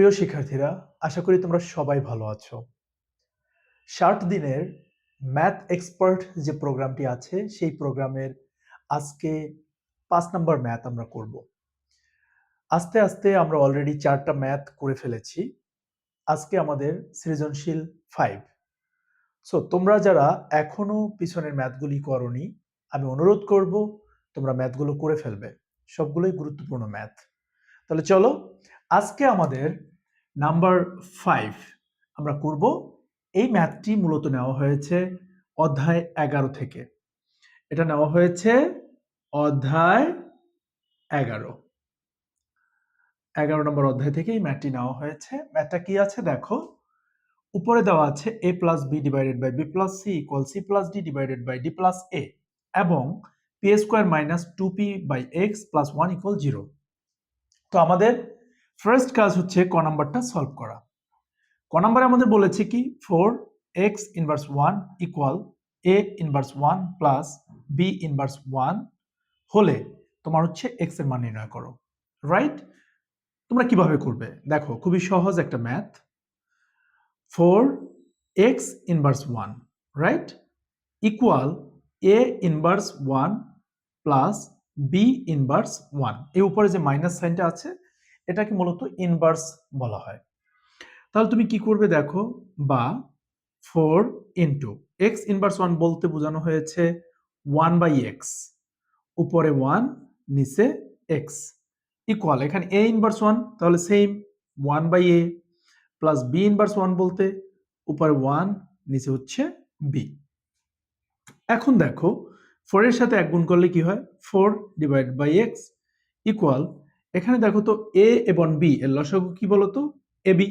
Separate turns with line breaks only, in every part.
প্রিয় শিক্ষার্থীরা, আশা করি তোমরা সবাই ভালো আছো। ষাট দিনের ম্যাথ এক্সপার্ট যে প্রোগ্রামটি আছে, সেই প্রোগ্রামের আজকে পাঁচ নাম্বার ম্যাথ আমরা করব। আস্তে আস্তে আমরা অলরেডি চারটা ম্যাথ করে ফেলেছি। আজকে আমাদের সৃজনশীল ফাইভ সো তোমরা যারা এখনও পিছনের ম্যাথগুলি করনি, আমি অনুরোধ করব তোমরা ম্যাথগুলো করে ফেলবে। সবগুলোই গুরুত্বপূর্ণ ম্যাথ। তাহলে চলো, আজকে আমাদের নাম্বার ফাইভ আমরা করব, এই ম্যাথটি মূলত নেওয়া হয়েছে অধ্যায় এগারো থেকে। এটা নেওয়া হয়েছে অধ্যায় এগারো। এগারো নম্বর অধ্যায় থেকে এই ম্যাথটি নেওয়া হয়েছে। ম্যাথটা কি আছে? দেখো, উপরে দেওয়া আছে A plus B divided by B plus C equal C plus D divided by D plus A এবং P square minus two P by X plus one equal zero তো আমাদের ফার্স্ট কাজ হচ্ছে ক নাম্বারটা সলভ করা। ক নাম্বারে আমাদের বলেছে কি four X inverse one equal A inverse one plus B inverse one হলে তোমার হচ্ছে এক্সের মান নির্ণয় করো। রাইট তোমরা কীভাবে করবে? দেখো, খুবই সহজ একটা math four X inverse one right equal A inverse one plus B inverse ওয়ানের উপরে যে মাইনাস সাইনটা আছে এটাকে মূলত ইনভার্স বলা হয়। তাহলে তুমি কি করবে দেখো? বা four into X inverse one বলতে বোঝানো হয়েছে ওয়ান বাই এক্স উপরে ওয়ান নিচে এক্স ইকুয়াল এখানে এ ইনভার্স ওয়ান তাহলে same one by A plus B inverse one বলতে উপরে ওয়ান নিচে হচ্ছে বি এখন দেখো ফোরের সাথে এক গুণ করলে কি হয়? Four divide by X equal এখানে দেখো তো এ এবং বি এর লসাগু কি বলতো? এ বি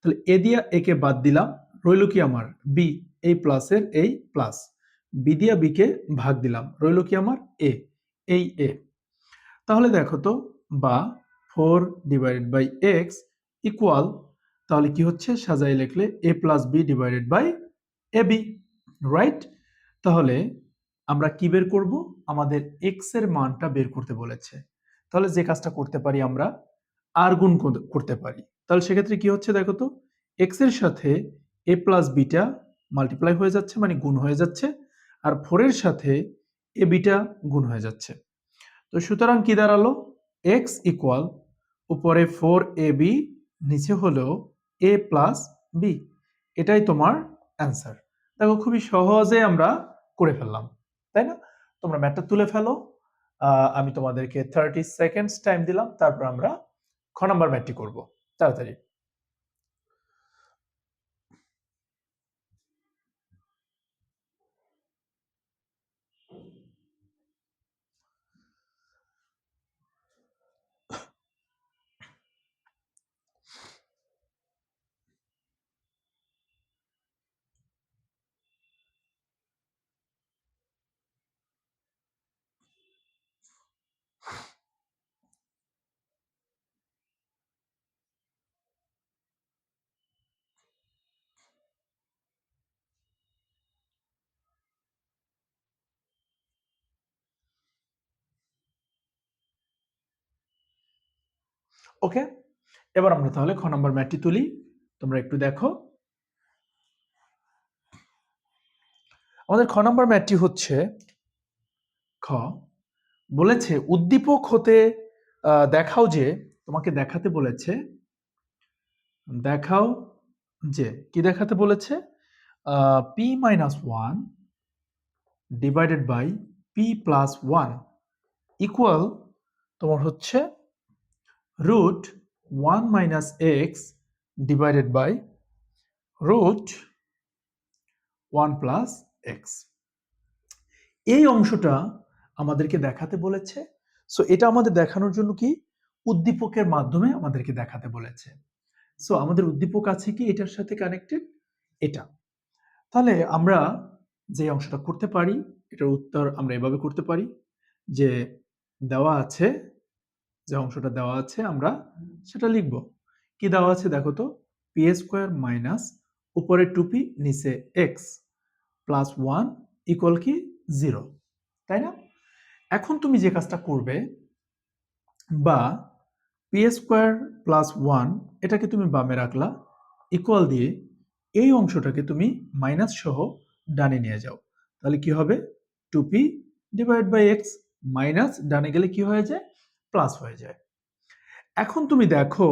তাহলে এ দিয়া একে বাদ দিলাম, রইল কি আমার? বি এই প্লাসের এই প্লাস বি দিয়া বিকে ভাগ দিলাম, রইল কি আমার? এ এই এ তাহলে দেখো তো, বা four divided by X equal তাহলে কি হচ্ছে? সাজাই লিখলে A plus B divided by A B right তাহলে আমরা কি বের করব? আমাদের এক্সের মানটা বের করতে বলেছে। তাহলে যে কাজটা করতে পারি আমরা, আর গুণ কর- করতে পারি। তাহলে সেক্ষেত্রে কি হচ্ছে দেখো তো এক্সের সাথে এ প্লাস বিটা মাল্টিপ্লাই হয়ে যাচ্ছে মানে গুণ হয়ে যাচ্ছে, আর ফোরের সাথে এ বিটা গুণ হয়ে যাচ্ছে। তো সুতরাং কি দাঁড়াল? এক্স ইকুয়াল উপরে ফোর এ বি নিচে হলো এ প্লাস বি এটাই তোমার অ্যান্সার দেখো খুবই সহজে আমরা করে ফেললাম, তাই না? তোমরা ম্যাথটা তুলে ফেলো। আমি তোমাদেরকে থার্টি সেকেন্ডস টাইম দিলাম তারপর আমরা খ নাম্বার ম্যাটটি করব। তাড়াতাড়ি। ওকে? এবার আমরা তাহলে খ নম্বর ম্যাথটি তুলি। তোমরা একটু দেখো। আমাদের খ নম্বর ম্যাথটি হচ্ছে খ, বলেছে, উদ্দীপক হতে দেখাও যে, তোমাকে দেখাতে বলেছে, দেখাও যে, কি দেখাতে বলেছে? P minus one divided by P plus one equal তোমার হচ্ছে root one minus X divided by root one plus X এই অংশটা আমাদেরকে দেখাতে বলেছে। সো এটা আমাদের দেখানোর জন্য কি? উদ্দীপকের মাধ্যমে আমাদেরকে দেখাতে বলেছে। সো আমাদের উদ্দীপক আছে কি? এটার সাথে কানেক্টেড এটা। তাহলে আমরা যে অংশটা করতে পারি, এটার উত্তর আমরা এভাবে করতে পারি যে দেওয়া আছে যে অংশটা দেওয়া আছে, আমরা সেটা লিখব। কি দেওয়া আছে দেখো তো? পি স্কোয়ার মাইনাস উপরে টুপি, নিচে এক্স প্লাস ওয়ান ইকুয়াল কি? জিরো তাই না? এখন তুমি যে কাজটা করবে বা পি স্কোয়ার প্লাস ওয়ান এটাকে তুমি বামে রাখলা ইকুয়াল দিয়ে এই অংশটাকে তুমি মাইনাস সহ ডানে নিয়ে যাও। তাহলে কি হবে? Two P divide by X minus ডানে গেলে কি হয়ে যায়? প্লাস হয়ে যায়। এখন তুমি দেখো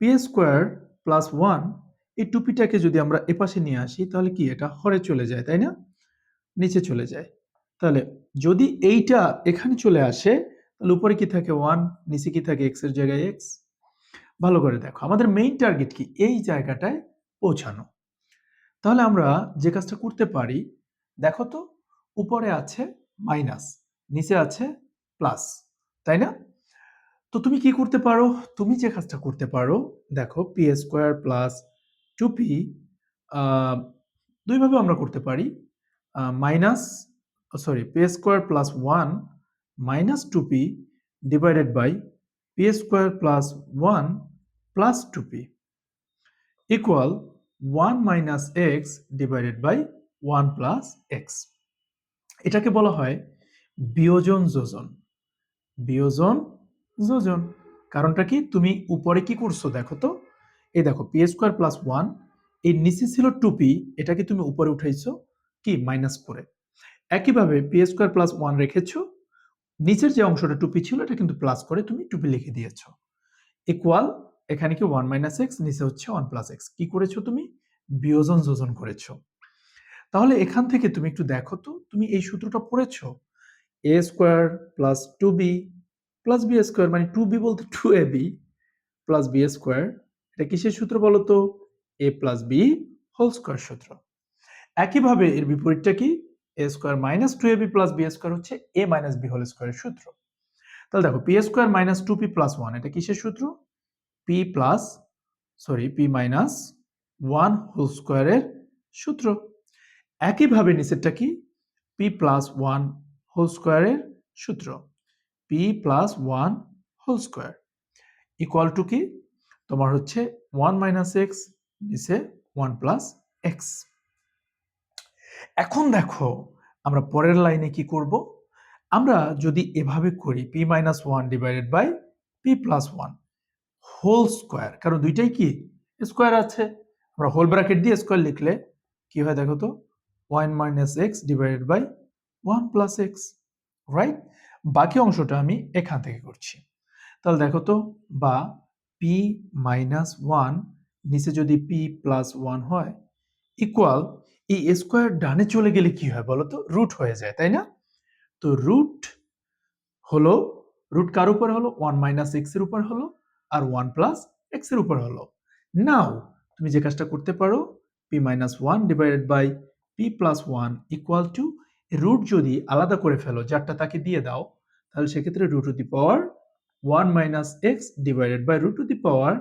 পি স্কোয়ার প্লাস ওয়ান এই টুপিটাকে যদি আমরা এপাশে নিয়ে আসি, তাহলে কি এটা হরে চলে যায়, তাই না? নিচে চলে যায়। তাহলে যদি এইটা এখানে চলে আসে, তাহলে উপরে কি থাকে ওয়ান নিচে কি থাকে এক্সের জায়গায় এক্স ভালো করে দেখো, আমাদের মেইন টার্গেট কি? এই জায়গাটায় পৌঁছানো। তাহলে আমরা যে কাজটা করতে পারি, দেখো তো, উপরে আছে মাইনাস নিচে আছে প্লাস তাই না? তো তুমি কি করতে পারো? তুমি যে কাজটা করতে পারো, দেখো P square plus two P দুইভাবে আমরা করতে পারি। Minus sorry P square plus one minus two P divided by P square plus one plus two P equal one minus X divided by one plus X এটাকে বলা হয় বিয়োজন যোজন। বিয়োজন যোজন। কারণটা কি? তুমি উপরে কি করছ দেখো তো? এই দেখো পি স্কোয়ার প্লাস ওয়ান এই নিচে ছিল টু পি এটাকে তুমি উপরে উঠাইছো? কি? মাইনাস করে। একইভাবে পি স্কোয়ার প্লাস ওয়ান রেখেছো, নিচের যে অংশটা টুপি ছিল, এটা কিন্তু প্লাস করে তুমি টুপি লিখে দিয়েছ। ইকুয়াল এখানে কি ওয়ান মাইনাস এক্স নিচে হচ্ছে ওয়ান প্লাস এক্স কি করেছ তুমি? বিয়োজন যোজন করেছ। তাহলে এখান থেকে তুমি একটু দেখো তো, তুমি এই সূত্রটা পড়েছো? A square plus two B plus B square মানে টু বি বলতে two A B plus B square এটা কিসের সূত্র বলো তো? A plus B whole square সূত্র। একইভাবে এর বিপরীতটা কি? A square minus two A B plus B square হচ্ছে এ মাইনাস বি হোল স্কোয়ারের সূত্র। তাহলে দেখো P square minus two P plus one এটা কিসের সূত্র? P plus sorry P minus one whole স্কোয়ারের সূত্র। একইভাবে নিচেরটা কি? পি প্লাস ওয়ান হোল স্কোয়ারের সূত্র। P plus one whole square equal two কি? তোমার হচ্ছে ওয়ান মাইনাস এক্স নিচে ওয়ান প্লাস এক্স এখন দেখো, আমরা পরের লাইনে কি করব? আমরা যদি এভাবে করি P minus one divided by P plus one whole square কারণ দুইটাই কি? স্কোয়ার আছে। আমরা হোল ব্র্যাকেট দিয়ে স্কোয়ার লিখলে কি হয় দেখো তো? One minus X divided by one plus X right বাকি অংশটা আমি এখান থেকে করছি। তাহলে দেখো তো, বা পি মাইনাস ওয়ান নিচে যদি পি প্লাস ওয়ান হয় ইকুয়াল এই স্কোয়ার ডানে চলে গেলে কি হয় বলো তো? রুট হয়ে যায়, তাই না? তো রুট হলো রুট কার উপর হলো? ওয়ান মাইনাস এক্সের উপর হলো, আর ওয়ান প্লাস এক্সের উপর হলো। নাও তুমি যে কাজটা করতে পারো P minus one divided by P plus one equal two root যদি আলাদা করে ফেলো, যারটা তাকে দিয়ে দাও, তাহলে সেক্ষেত্রে root two the power one minus X divided by root two the power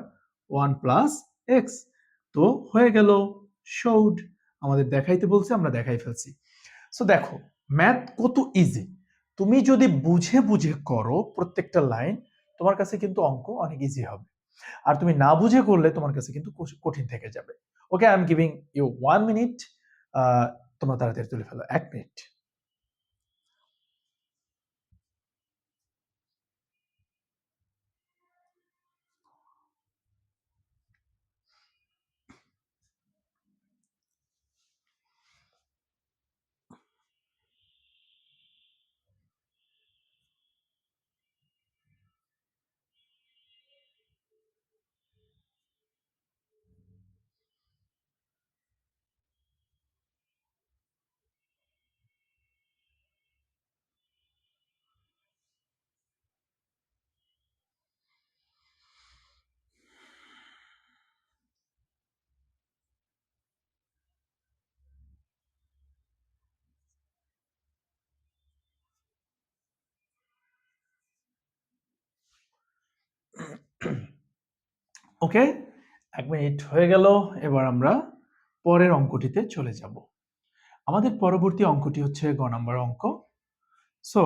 one plus X তো হয়ে গেল শৌড আমাদের দেখাইতে বলছে, আমরা দেখাই ফেলছি। সো দেখো ম্যাথ কত ইজি তুমি যদি বুঝে বুঝে করো প্রত্যেকটা লাইন তোমার কাছে কিন্তু অঙ্ক অনেক ইজি হবে। আর তুমি না বুঝে করলে তোমার কাছে কিন্তু কঠিন থেকে যাবে। Okay I am giving you one minute তোমরা তাড়াতাড়ি তুলে ফেলো, এক মিনিট ওকে? এক মিনিট হয়ে গেল, এবার আমরা পরের অঙ্কটিতে চলে যাব। আমাদের পরবর্তী অঙ্কটি হচ্ছে গ নাম্বার অঙ্ক। সো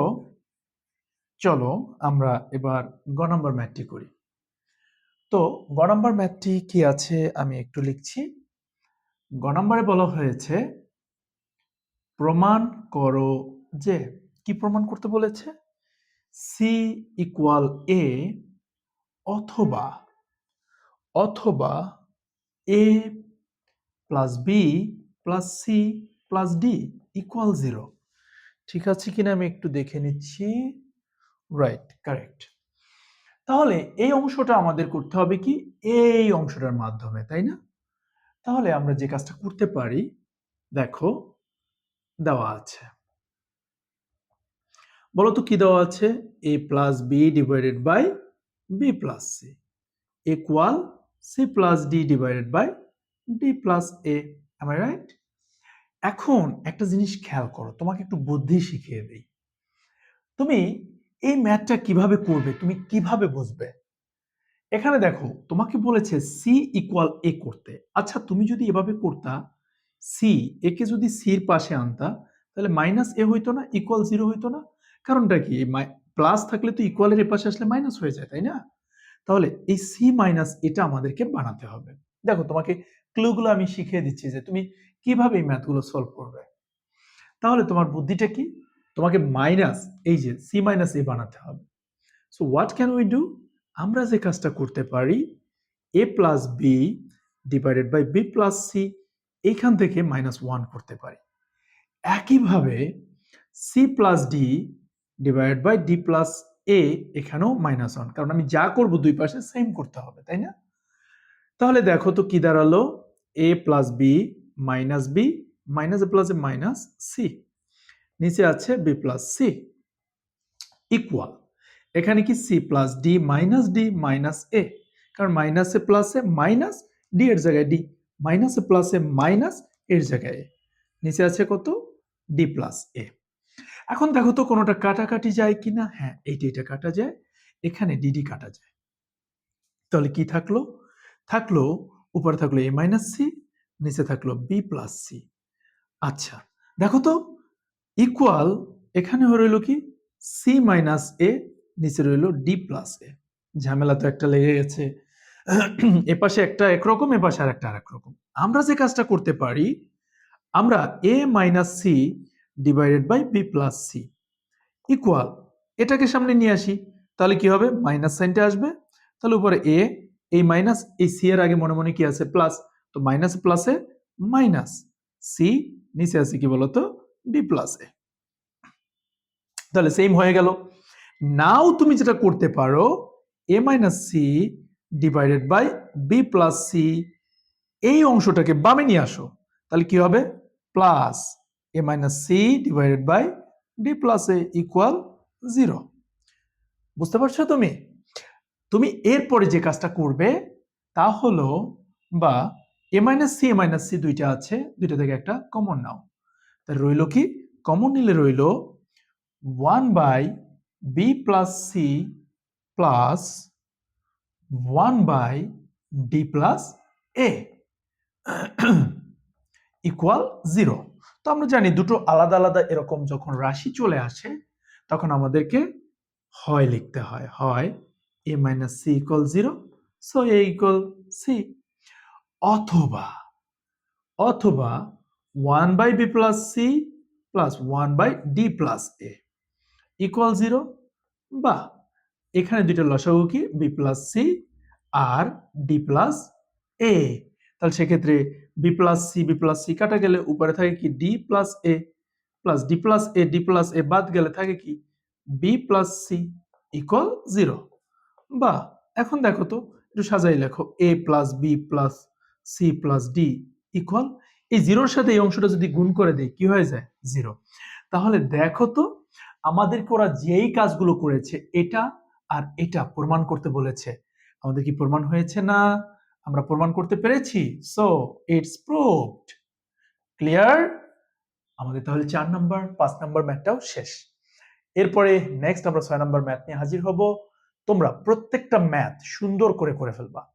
চলো আমরা এবার গ নাম্বার ম্যাথটি করি। তো, গ নাম্বার ম্যাথটি কি আছে আমি একটু লিখছি। গ নাম্বারে বলা হয়েছে, প্রমাণ করো যে, কি প্রমাণ করতে বলেছে? সি ইকুয়াল এ অথবা অথবা A plus B plus C plus D equal zero ঠিক আছে কিনা আমি একটু দেখে নিচ্ছি। রাইট কারেক্ট তাহলে এই অংশটা আমাদের করতে হবে কি? এই অংশটার মাধ্যমে, তাই না? তাহলে আমরা যে কাজটা করতে পারি, দেখো, দেওয়া আছে। বলো তো কি দেওয়া আছে? A plus B divided by B plus C equal C plus D divided by D plus A I right এখন একটা জিনিস খেয়াল করো, তোমাকে একটু বুদ্ধি শিখিয়ে দিই। তুমি এই ম্যাথটা কীভাবে করবে, তুমি কীভাবে বুঝবে? এখানে দেখো, তোমাকে বলেছে সি ইকুয়াল এ করতে। আচ্ছা তুমি যদি এভাবে করতা সি একে যদি সির পাশে আনতা, তাহলে মাইনাস এ হইতো না ইকুয়াল জিরো হইতো না। কারণটা কি? প্লাস থাকলে তো ইকুয়ালের এ পাশে আসলে মাইনাস হয়ে যায়, তাই না? তাহলে এই সি মাইনাস এটা আমাদেরকে বানাতে হবে। দেখো, তোমাকে ক্লুগুলো আমি শিখিয়ে দিচ্ছি যে তুমি কীভাবে এই ম্যাথগুলো সলভ করবে। তাহলে তোমার বুদ্ধিটা কি? তোমাকে মাইনাস এই যে সি মাইনাস এ বানাতে হবে। So what can we do আমরা যে কাজটা করতে পারি A plus B divided by B plus C এইখান থেকে মাইনাস ওয়ান করতে পারি। একইভাবে C plus D divided by D plus A এখানেও মাইনাস ওয়ান কারণ আমি যা করব দুই পাশে সেম করতে হবে, তাই না? তাহলে দেখো তো কি দাঁড়াল? A plus B minus B minus A plus A minus C নিচে আছে বি প্লাস সি ইকুয়াল এখানে কি C plus D minus D minus A কারণ মাইনাসে প্লাসে মাইনাস ডি এর জায়গায় ডি মাইনাসে প্লাসে মাইনাস এর জায়গায় এ নিচে আছে কত? ডি প্লাস এ এখন দেখো তো কোনোটা কাটাকাটি যায় কিনা? হ্যাঁ এইটা এটা কাটা যায়। এখানে ডিডি কাটা যায়। তাহলে কি থাকল? থাকল, উপরে থাকল এ মাইনাস সি নিচে থাকল বি প্লাস সি আচ্ছা দেখো তো ইকুয়াল এখানে রইল কি? সি মাইনাস এ নিচে রইল ডি প্লাস এ ঝামেলা তো একটা লেগে গেছে। এ পাশে একটা একরকম এ পাশে আর একটা আরেক রকম। আমরা যে কাজটা করতে পারি, আমরা A minus C divided by B plus C equal এটাকে সামনে নিয়ে আসি। তাহলে কি হবে? মাইনাস সাইনটা আসবে। তাহলে উপরে এ এই মাইনাস এই সি এর আগে মনে মনে কি আছে? প্লাস তো মাইনাস প্লাসে মাইনাস সি নিচে আছে কি বলতো? ডি প্লাস তাহলে সেম হয়ে গেল। নাও তুমি যেটা করতে পারো A minus C divided by B plus C এই অংশটাকে বামে নিয়ে আসো। তাহলে কি হবে? Plus A minus C divided by D plus A equal zero বুঝতে পারছ তুমি? তুমি এরপরে যে কাজটা করবে, তা হলো, বা A minus C A minus C দুইটা আছে, দুইটা থেকে একটা কমন নাও। তা রইল কি? কমন নিলে রইল one by B plus C plus one by D plus A equal zero তো আমরা জানি দুটো আলাদা আলাদা এরকম যখন রাশি চলে আসে, তখন আমাদেরকে হয় লিখতে হয়। হয় A minus C equal zero so A equal C অথবা অথবা one by B plus C plus one by D plus A equal zero বা এখানে দুইটা লসাগু কি? বি প্লাস সি আর ডি প্লাস এ তাহলে সেক্ষেত্রে B plus C, B plus C কাটা গেলে উপরে থাকে কি? D plus A plus D plus A, D plus A বাদ গেলে থাকে কি? B plus C equal zero. বা এখন দেখো তো, একটু সাজাই লেখো। A plus B plus C plus D equal, এই জিরোর সাথে এই অংশটা যদি গুণ করে দেয় কি হয়ে যায়? জিরো। তাহলে দেখো তো, আমাদেরকে ওরা যেই কাজগুলো করেছে, এটা আর এটা প্রমাণ করতে বলেছে। আমাদের কি প্রমাণ হয়েছে না? আমরা প্রমাণ করতে পেরেছি। সো ইটস প্রুভড ক্লিয়ার আমাদের তাহলে চার নাম্বার পাঁচ নাম্বার ম্যাথটাও শেষ। এরপরে নেক্সট আমরা ছয় নাম্বার ম্যাথ নিয়ে হাজির হব। তোমরা প্রত্যেকটা ম্যাথ সুন্দর করে করে ফেলবা।